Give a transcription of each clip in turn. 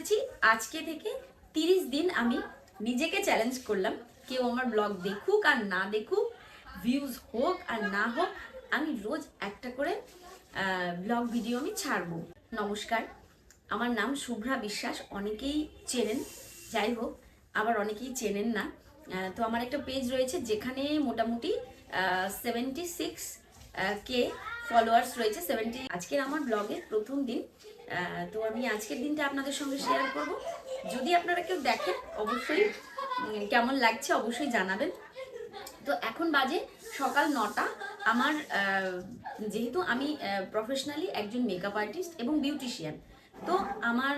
করেছি। আজকে থেকে তিরিশ দিন আমি নিজেকে চ্যালেঞ্জ করলাম। কেউ আমার ব্লগ দেখুক আর না দেখুক ভিউজ হোক আর না হোক, আমি রোজ একটা করে ব্লগ ভিডিও আমি ছাড়বো। নমস্কার, আমার নাম শুভ্রা বিশ্বাস, অনেকেই চেনেন, যাই হোক, আবার অনেকেই চেনেন না। তো আমার একটা পেজ রয়েছে যেখানে মোটামুটি সেভেন্টি সিক্স কে ফলোয়ার্স রয়েছে সেভেন্টি আজকের আমার ব্লগের প্রথম দিন। তো আমি আজকের দিনটা আপনাদের সঙ্গে শেয়ার করব। যদি আপনারা কেউ দেখেন, অবশ্যই কেমন লাগছে, অবশ্যই জানাবেন। তো এখন বাজে সকাল নটা। আমার যেহেতু আমি প্রফেশনালি একজন মেকআপ আর্টিস্ট এবং বিউটিশিয়ান তো আমার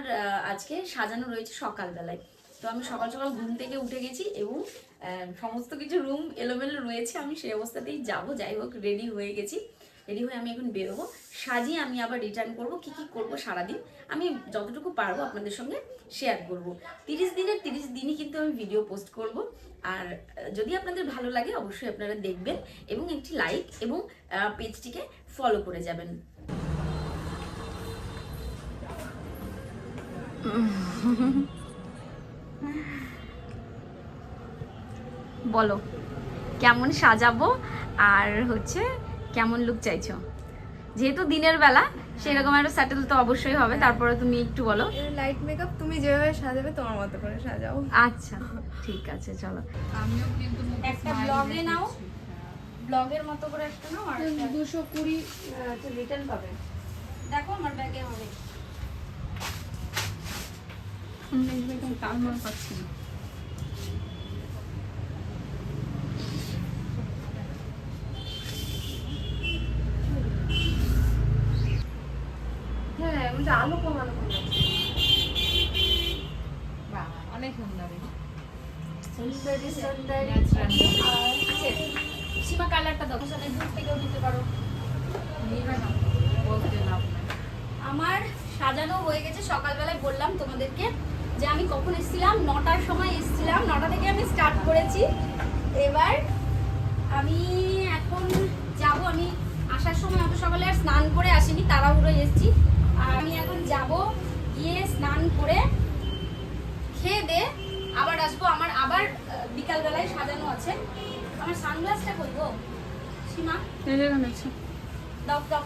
আজকে সাজানো রয়েছে সকালবেলায়। তো আমি সকাল সকাল ঘুম থেকে উঠে গেছি এবং সমস্ত কিছু রুম এলোমেলো রয়েছে। আমি সেই অবস্থাতেই যাব। যাই হোক রেডি হয়ে গেছি। রেডি হয়ে আমি এখন বেরোবো। সাজিয়ে আমি আবার রিটার্ন করব, কি কি করব সারাদিন। আমি যতটুকু পারব আপনাদের সঙ্গে শেয়ার করব। তিরিশ দিনের তিরিশ দিনই কিন্তু আমি ভিডিও পোস্ট করব। আর যদি আপনাদের ভালো লাগে অবশ্যই আপনারা দেখবেন এবং একটি লাইক এবং পেজটিকে ফলো করে যাবেন। বলো, কেমন সাজাবো? আর হচ্ছে কেমন লুক চাইছো? যেহেতু দিনের বেলা সেরকম একটা সেটেল তো অবশ্যই হবে। তারপরে তুমি একটু বলো। লাইট মেকআপ তুমি যেভাবে সাজাবে তোমার মতো করে সাজাও। আচ্ছা ঠিক আছে চলো। আমিও কিন্তু একটা ব্লগে নাও। ব্লগের মতো করে একটা নাও আর একটা- দুশো কুড়ি রিটার্ন পাবে। দেখো আমার ব্যাগে হবে। তার মনে পাচ্ছি না। আলো কম আলো কম বাহ অনেক সুন্দর। সুন্দরী সুন্দরী Natural. সীমা কালারটা দাও সামনে দূর থেকেও নিতে পারো। বলতে আমার সাজানো হয়ে গেছে সকালবেলায় বললাম তোমাদেরকে যে আমি কখন এসেছিলাম নটার সময় এসেছিলাম নটা থেকে আমি স্টার্ট করেছি। এবার আমি এখন যাব আমি আসার সময় অত সকালে আর স্নান করে আসিনি তাড়াহুড়ো এসেছি। আর আমি এখন যাব গিয়ে স্নান করে খেয়ে দে আবার আসব। আমার আবার বিকালবেলায় সাজানো আছে। আমার সানগ্লাসটা করব সীমা? দাও দাও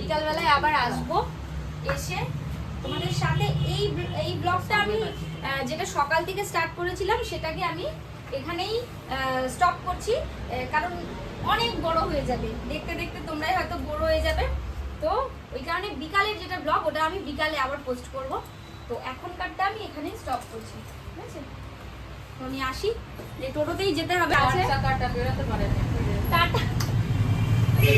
বিকালবেলায় আবার আসব। এসে তোমাদের সাথে এই এই ব্লগটা আমি যেটা সকাল থেকে স্টার্ট করেছিলাম সেটাকে আমি এখানেই স্টপ করছি কারণ অনেক বড় হয়ে যাবে। দেখতে দেখতে তোমরাই হয়তো বড় হয়ে যাবে। তো ওই কারণে বিকালের যেটা ব্লগ ওটা আমি বিকালে আবার পোস্ট করব। তো এখনকারটা আমি এখানেই স্টপ করছি। ঠিক আছে? তো আমি আসি। যে টোটোতেই যেতে হবে আছে। চাকাটা বেরোতে পারে না। টাটা।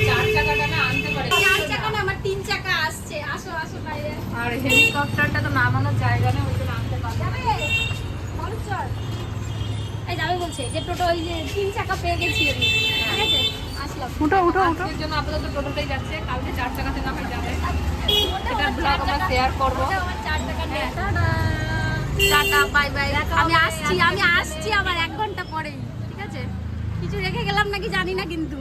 চার চাকাটা না আনতে পারে। চার চাকা না আমার তিন চাকা আসছে। আসো আসো বাইরে। আর হেলিকপ্টারটা তো নামানোর জায়গা নেই ওই জন্য আনতে পারবে না। চল। এই যাবে বলছে যে টোটো ওই যে তিন চাকা পেয়ে গেছি আমি। ঠিক আছে? আসলাম। উঠো উঠো উঠো। এর জন্য আপাতত টোটোটাই যাচ্ছে। কালকে চার চাকাতে না হয় যাবে। এটা ব্লগ চার আমরা শেয়ার করব। আমার চার চাকা নিয়ে টাটা বাই বাই আমি আসছি আমি আসছি আবার এক ঘণ্টা পরে। ঠিক আছে? কিছু রেখে গেলাম নাকি জানি না কিন্তু।